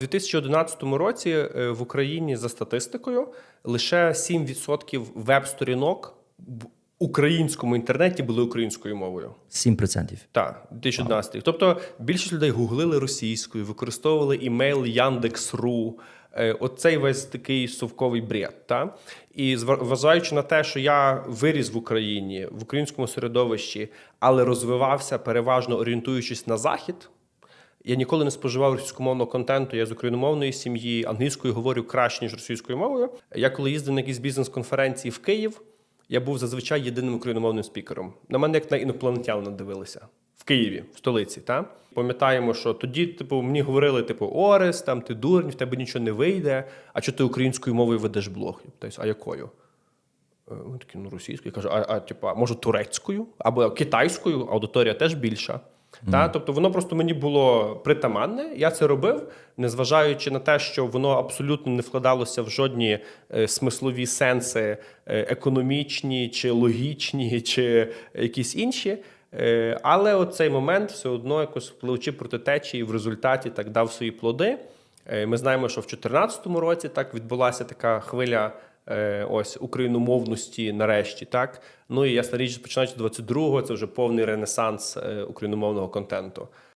У 2011 році е, в Україні за статистикою лише 7% веб-сторінок в українському інтернеті були українською мовою. 7%. Так, 2011 рік. Тобто більшість людей гуглили російською, використовували імейл Яндекс.ру. Е, Оцей весь такий совковий бред. Та? І зважаючи на те, що я виріс в Україні, в українському середовищі, але розвивався переважно орієнтуючись на захід. Я ніколи не споживав російськомовного контенту. Я з україномовної сім'ї, англійською говорю краще, ніж російською мовою. Я коли їздив на якісь бізнес-конференції в Київ, я був зазвичай єдиним україномовним спікером. На мене як на інопланетянина дивилися в Києві, в столиці. Та? Пам'ятаємо, що тоді, типу, мені говорили, типу, Орес, там ти дурень, в тебе нічого не вийде. А що ти українською мовою ведеш блог? Я питаюся, а якою? Е, такі, ну, російською. Я кажу, а, а типу, може турецькою або китайською, аудиторія теж більша. Та? Тобто воно просто мені було притаманне. Я це робив, незважаючи на те, що воно абсолютно не вкладалося в жодні е, смислові сенси е, економічні, чи логічні, чи якісь інші. Е, але оцей момент все одно якось пливучи проти течії в результаті так дав свої плоди. Е, Ми знаємо, що в 2014 році так відбулася така хвиля ось україномовності нарешті. Так ну і ясна річ, починаючи з 22-го, це вже повний ренесанс е, україномовного контенту.